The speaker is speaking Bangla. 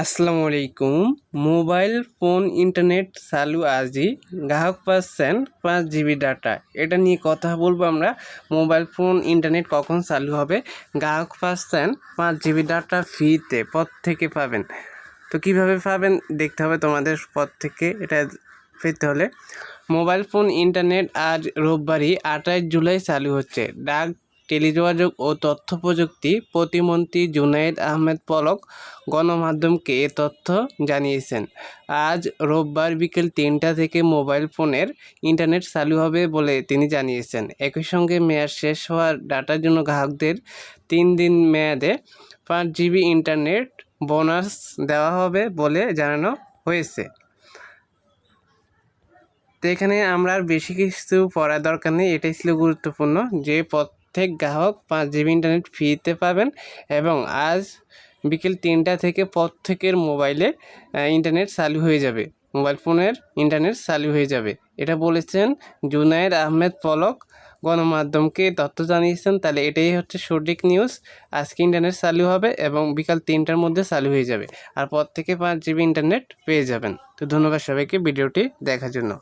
আসসালামু আলাইকুম মোবাইল ফোন, ইন্টারনেট, চালু আজই গ্রাহক পাচ্ছেন পাঁচ জিবি ডাটা। এটা নিয়ে কথা বলব আমরা। মোবাইল ফোন, ইন্টারনেট কখন চালু হবে? গ্রাহক পাচ্ছেন পাঁচ জিবি ডাটা ফ্রিতে, পথ থেকে পাবেন। তো কীভাবে পাবেন দেখতে হবে তোমাদের পথ থেকে, এটা পেতে হলে। মোবাইল ফোন, ইন্টারনেট আজ রোববারই আঠাশ জুলাই চালু হচ্ছে। ডাক টেলিযোগাযোগ ও তথ্য প্রযুক্তি প্রতিমন্ত্রী জুনায়েদ আহমেদ পলক গণমাধ্যমকে এ তথ্য জানিয়েছেন। আজ রোববার বিকেল তিনটা থেকে মোবাইল ফোনের ইন্টারনেট চালু হবে বলে তিনি জানিয়েছেন। একই সঙ্গে মেয়াদ শেষ হওয়ার ডাটার জন্য গ্রাহকদের তিন দিন মেয়াদে পাঁচ জিবি ইন্টারনেট বোনাস দেওয়া হবে বলে জানানো হয়েছে। তো এখানে আমরা বেশি কিছু পড়ার দরকার নেই, এটাই ছিল গুরুত্বপূর্ণ। যে প্রত্যেক গ্রাহক পাঁচ জিবি ইন্টারনেট ফ্রিতে পাবেন এবং আজ বিকেল তিনটা থেকে প্রত্যেকের মোবাইলে ইন্টারনেট চালু হয়ে যাবে। মোবাইল ফোনের ইন্টারনেট চালু হয়ে যাবে। এটা বলেছেন জুনায়েদ আহমেদ পলক, গণমাধ্যমকে তথ্য জানিয়েছেন। তাহলে এটাই হচ্ছে সঠিক নিউজ আজকে ইন্টারনেট চালু হবে এবং বিকাল তিনটার মধ্যে চালু হয়ে যাবে। আর পর থেকে পাঁচ জিবি ইন্টারনেট পেয়ে যাবেন। তো ধন্যবাদ সবাইকে ভিডিওটি দেখার জন্য।